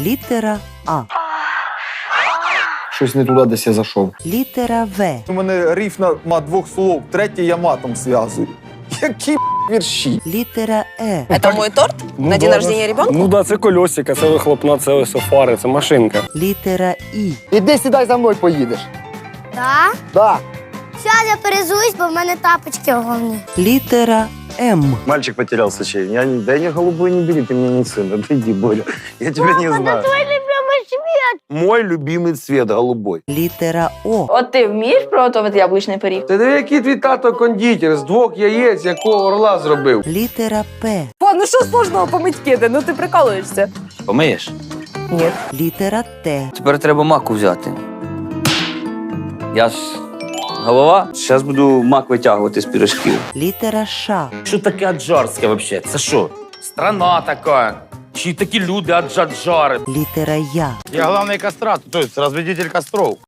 Літера А. Щось не туди десь я зайшов. Літера В. У мене рифма ма двох слов, третє я матом зв'язую. Які вірші? Літера Е. Это мой торт на день рождения ребенка? Ну да, це кольосика, це вихлопна, це ось фари, це машинка. Літера І. Іди сідай за мною поїдеш. Так? Да. Зараз я перезуюсь, бо в мене тапочки головні. Літера М. Мальчик потерял сочей. Я не, да я голубой не бери, ты мне не сын. Отойди, Боря. Я тебя не знаю. любимий світ. Мой любимый цвет голубой. Літера О. От ти вмієш приготувати яблучний пиріг? Ти диви, який твій тато кондитер з двох яєць, якого орла зробив. Літера П. О, ну що сложного помить киди? Ну ти прикалуєшся. Помиєш? Ні. Літера Т. Тепер треба маку взяти. Я ж голова. Зараз буду мак витягувати з пірожків. Літера Ш. Що таке аджарське вообще? Це що? Страна така. Чи такі люди аджаджари? Літера Я. Я головний кастрат, то есть разведитель костров.